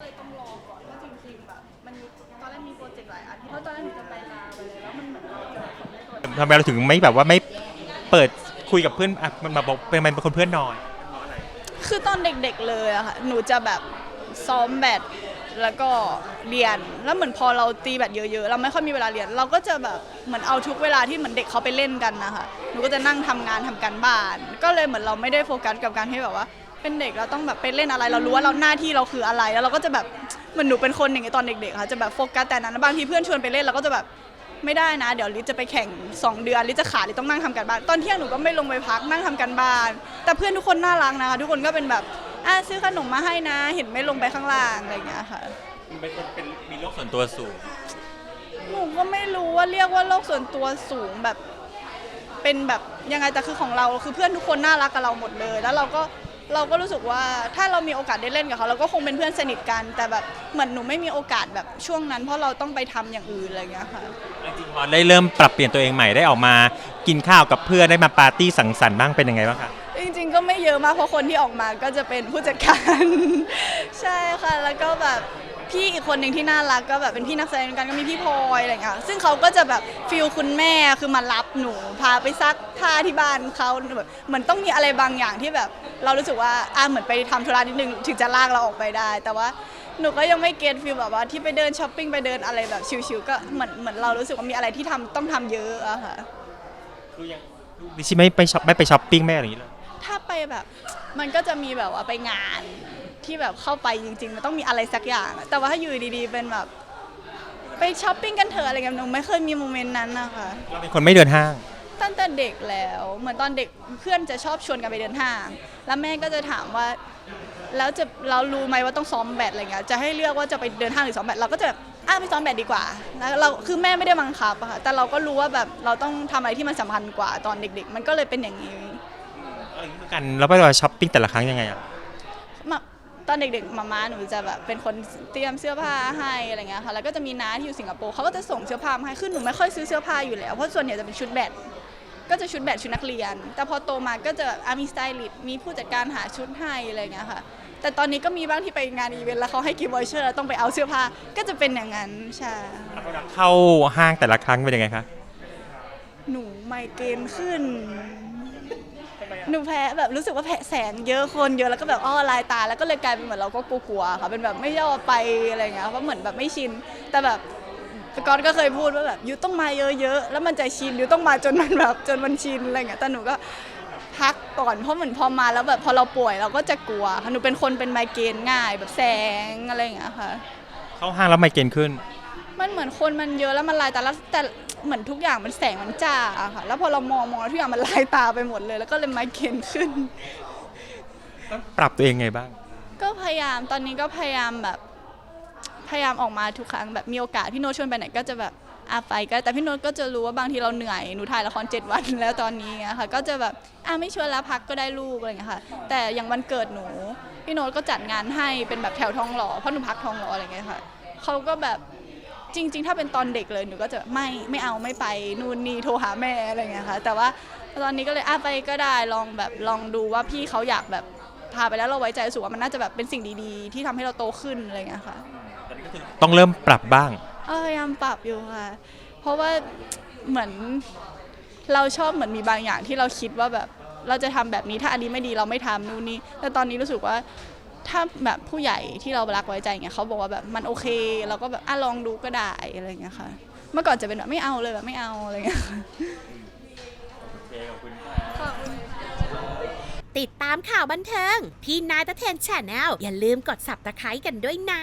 เลยต้องรอก่อนว่าจริงๆแบบมันมีตอนแรกมีโปรเจกต์หลายอันที่เพราะตอนแรกหนูจะไปลาไปเลยแล้วมันเหมือนเราเจอคนไม่ตัวทำไมเราถึงไม่แบบว่าไม่เปิดคุยกับเพื่อนอะมันมาบอกเป็นมันเป็นคนเพื่อนน้อย คือตอนเด็กๆเลยอะค่ะหนูจะแบบซ้อมแบดแล้วก็เรียนแล้วเหมือนพอเราตีแบดเยอะๆ เราไม่ค่อยมีเวลาเรียน เราก็จะแบบเหมือนเอาทุกเวลาที่เหมือนเด็กเขาไปเล่นกันนะคะหนูก็จะนั่งทำงานทำการบ้าน ก็เลยเหมือนเราไม่ได้โฟกัสกับการที่แบบว่า เป็นเด็กเราต้องแบบไปเล่นอะไร เรารู้ว่าเราหน้าที่เราคืออะไร แล้วเราก็จะแบบเหมือนหนูเป็นคนอย่างเงี้ยตอนเด็กๆค่ะจะแบบโฟกัสแต่นั้นแล้วบางทีเพื่อนชวนไปเล่นเราก็จะแบบไม่ได้นะ เดี๋ยวลิซจะไปแข่ง 2 เดือนลิซจะขาดลิซต้องนั่งทำการบ้าน ตอนเที่ยงหนูก็ไม่ลงไปพักนั่งทำการบ้าน แต่เพื่อนทุกคนน่ารักนะคะทุกคนก็เป็นแบบอะซื้อขนมมาให้นะ เห็นไม่ลงไปข้างล่างอะไรอย่างเงี้ยค่ะ เป็นคนเป็นมีโลกส่วนตัวสูง หนูก็ไม่รู้ว่าเรียกว่าโลกส่วนตัวสูงแบบ เป็นแบบยังไงแต่คือของเราคือเพื่อนทุกคนน่ารักกับเราหมดเลย แล้วเราก็ เราก็รู้สึกว่าถ้าเรามีโอกาสได้เล่นกับเขาเราก็คงเป็นเพื่อนสนิทกัน แต่แบบเหมือนหนูไม่มีโอกาสแบบช่วงนั้น เพราะเราต้องไปทำอย่างอื่นอะไรอย่างเงี้ยค่ะ จริงๆพอได้เริ่มปรับเปลี่ยนตัวเองใหม่ได้ออกมา กินข้าวกับเพื่อนได้มาปาร์ตี้สังสรรค์บ้างเป็นยังไงบ้างคะ จริงๆ ก็ไม่เยอะมากเพราะคนที่ออกมาก็จะเป็นผู้จัดการ ใช่ค่ะ แล้วก็แบบ พี่อีกคนหนึ่งที่น่ารักก็แบบเป็นพี่นักแสดงด้วยกันก็มีพี่พลอยอะไรอย่างเงี้ยซึ่งเขาก็จะแบบฟิลคุณแม่คือมารับหนู พาไปซักผ้าที่บ้านเขาแบบเหมือนต้องมีอะไรบางอย่างที่แบบ เรารู้สึกว่าอะเหมือนไปทำธุระนิดนึงถึงจะลากเราออกไปได้ แต่ว่าหนูก็ยังไม่เก็ตฟิลแบบว่าที่ไปเดินช้อปปิ้งไปเดินอะไรแบบชิลๆก็เหมือนเหมือนเรารู้สึกว่ามีอะไรที่ทำต้องทำเยอะอะค่ะ คือยังดิชิไม่ไปช็อปไม่ไปช้อปปิ้งไม่อะไรอย่างนี้เลยถ้าไปแบบ มันก็จะมีแบบว่าไปงาน ที่แบบเข้าไปจริง ๆ มันต้องมีอะไรสักอย่างอะแต่ว่าถ้าอยู่ดีๆ เป็นแบบ ไปช้อปปิ้งกันเถอะอะไรเงี้ยหนูไม่เคยมีโมเมนต์นั้นนะคะเราเป็นคนไม่เดินห้าง ตั้งแต่เด็กแล้วเหมือนตอนเด็กเพื่อนจะชอบชวนกันไปเดินห้าง แล้วแม่ก็จะถามว่า แล้วจะเรารู้ไหมว่าต้องซ้อมแบดอะไรเงี้ยจะให้เลือกว่าจะไปเดินห้างหรือซ้อมแบดเราก็จะแบบอ้าไปซ้อมแบดดีกว่าแล้วเราคือแม่ไม่ได้บังคับอะค่ะแต่เราก็รู้ว่าแบบเราต้องทำอะไรที่มันสำคัญกว่าตอนเด็ก ๆ มันก็เลยเป็นอย่างนี้ กันแล้วไปช้อปปิ้งแต่ละครั้งยังไงอะ มา ตอนเด็กๆมาม่าหนูจะแบบเป็นคนเตรียมเสื้อผ้าให้อะไรเงี้ยค่ะแล้วก็จะมีน้าที่อยู่สิงคโปร์เขาก็จะส่งเสื้อผ้ามาให้คือหนูไม่ค่อยซื้อเสื้อผ้าอยู่แล้วเพราะส่วนใหญ่จะเป็นชุดแบดก็จะชุดแบดชุดนักเรียน แต่พอโตมาก็จะแบบอะมีสไตลิสต์มีผู้จัดการหาชุดให้อะไรเงี้ยค่ะ แต่ตอนนี้ก็มีบ้างที่ไปงานอีเวนต์แล้วเขาให้กิฟต์วอเชอร์ต้องไปเอาเสื้อผ้าก็จะเป็นอย่างนั้นใช่เข้าห้างแต่ละครั้งเป็นยังไงคะหนูไมเกรนขึ้น หนูแพ้แบบรู้สึกว่าแพ้แสงเยอะคนเยอะแล้วก็แบบอ้อลายตา แล้วก็เลยกลายเป็นเหมือนเราก็กลัวๆค่ะเป็นแบบไม่ยอมไปอะไรอย่างเงี้ยเพราะเหมือนแบบไม่ชิน แต่แบบแต่ก่อนก็เคยพูดว่าแบบยูต้องมาเยอะๆแล้วมันจะชินยูต้องมาจนมันแบบจนมันชินอะไรอย่างเงี้ยแต่หนูก็พักก่อนเพราะเหมือนพอมาแล้วแบบพอเราป่วยเราก็จะกลัวค่ะหนูเป็นคนเป็นไมเกรนง่ายแบบแสงอะไรอย่างเงี้ยค่ะ เข้าห้างแล้วไมเกรนขึ้น มันเหมือนคนมันเยอะแล้วมันลายตาแล้วแต่ เหมือนทุกอย่างมันแสงมันจ้าอะค่ะ แล้วพอเรามองมองแล้วทุกอย่างมันลายตาไปหมดเลย แล้วก็เลยไมเกรนขึ้น ปรับตัวเองไงบ้าง ก็พยายามตอนนี้ก็พยายามแบบพยายามออกมาทุกครั้งแบบมีโอกาสพี่โน้ตชวนไปไหนก็จะแบบอาไปก็แต่พี่โน้ตก็จะรู้ว่าบางทีเราเหนื่อยหนูถ่ายละครเจ็ดวันแล้วตอนนี้อะค่ะก็จะแบบอะไม่ชวนแล้วพักก็ได้ลูกอะไรอย่างเงี้ยค่ะแต่อย่างวันเกิดหนู พี่โน้ตก็จัดงานให้เป็นแบบแถวทองหล่อเพราะหนูพักทองหล่ออะไรอย่างเงี้ยค่ะเขาก็แบบ จริง ๆ ถ้าเป็นตอนเด็กเลยหนูก็จะไม่ไม่เอาไม่ไปนู่นนี่โทรหาแม่อะไรอย่างเงี้ยค่ะแต่ว่าตอนนี้ก็เลยอะไปก็ได้ลองแบบลองดูว่าพี่เขาอยากแบบพาไปแล้วเราไว้ใจรู้สึกว่ามันน่าจะแบบเป็นสิ่งดีๆ ที่ทำให้เราโตขึ้นอะไรอย่างเงี้ยค่ะต้องเริ่มปรับบ้าง เออพยายามปรับอยู่ค่ะ เพราะว่าเหมือนเราชอบเหมือนมีบางอย่างที่เราคิดว่าแบบเราจะทำแบบนี้ถ้าอันนี้ไม่ดีเราไม่ทำนู่นนี่แต่ตอนนี้รู้สึกว่า ถ้าแบบผู้ใหญ่ที่เรารักไว้ใจเงี้ยเขาบอกว่าแบบมันโอเค เราก็แบบอะลองดูก็ได้อะไรเงี้ยค่ะ เมื่อก่อนจะเป็นแบบไม่เอาเลยแบบไม่เอาอะไรเงี้ยค่ะติดตามข่าวบันเทิง พี่นายตะเทนแชนแนลอย่าลืมกด subscribe กันด้วยนะ